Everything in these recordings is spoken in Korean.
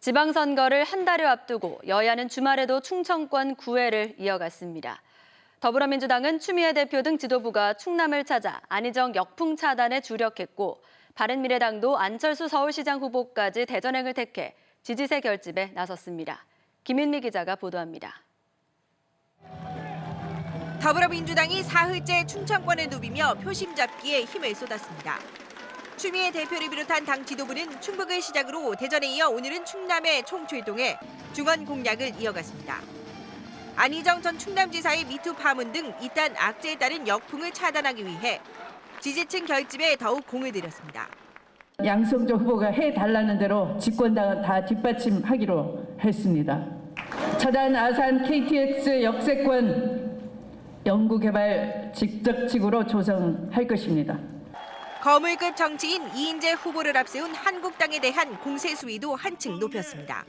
지방선거를 한 달여 앞두고 여야는 주말에도 충청권 구회를 이어갔습니다. 더불어민주당은 추미애 대표 등 지도부가 충남을 찾아 안희정 역풍 차단에 주력했고 바른미래당도 안철수 서울시장 후보까지 대전행을 택해 지지세 결집에 나섰습니다. 김윤미 기자가 보도합니다. 더불어민주당이 사흘째 충청권을 누비며 표심 잡기에 힘을 쏟았습니다. 추미애 대표를 비롯한 당 지도부는 충북을 시작으로 대전에 이어 오늘은 충남에 총출동해 중원 공략을 이어갔습니다. 안희정 전 충남지사의 미투 파문 등 이딴 악재에 따른 역풍을 차단하기 위해 지지층 결집에 더욱 공을 들였습니다. 양성조 후보가 해달라는 대로 집권당은 다 뒷받침하기로 했습니다. 차단 아산 KTX 역세권 연구개발 직접직으로 조성할 것입니다. 거물급 정치인 이인재 후보를 앞세운 한국당에 대한 공세 수위도 한층 높였습니다.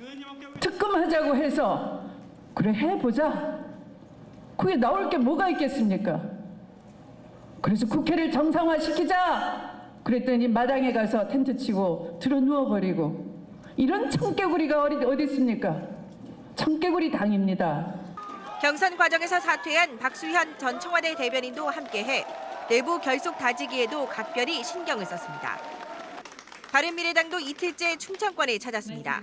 특검하자고 해서 그래 해보자. 그게 나올 게 뭐가 있겠습니까? 그래서 국회를 정상화시키자. 그랬더니 마당에 가서 텐트 치고 들어 누워버리고 이런 청개구리가 어디 어디 있습니까? 청개구리 당입니다. 경선 과정에서 사퇴한 박수현 전 청와대 대변인도 함께해 내부 결속 다지기에도 각별히 신경을 썼습니다. 바른미래당도 이틀째 충청권에 찾았습니다.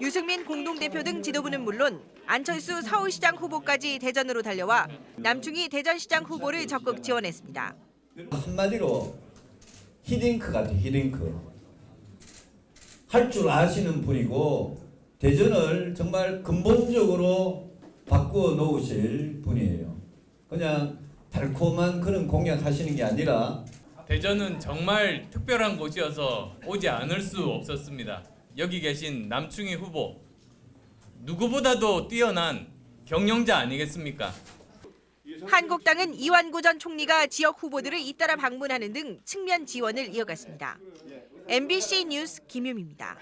유승민 공동대표 등 지도부는 물론 안철수 서울시장 후보까지 대전으로 달려와 남충희 대전시장 후보를 적극 지원했습니다. 한마디로 히딩크 같아 히딩크 할 줄 아시는 분이고 대전을 정말 근본적으로 바꾸어 놓으실 분이에요. 그냥 달콤한 그런 공약 하시는 게 아니라 대전은 정말 특별한 곳이어서 오지 않을 수 없었습니다. 여기 계신 남충희 후보 누구보다도 뛰어난 경영자 아니겠습니까? 한국당은 이완구 전 총리가 지역 후보들을 잇따라 방문하는 등 측면 지원을 이어갔습니다. MBC 뉴스 김유미입니다.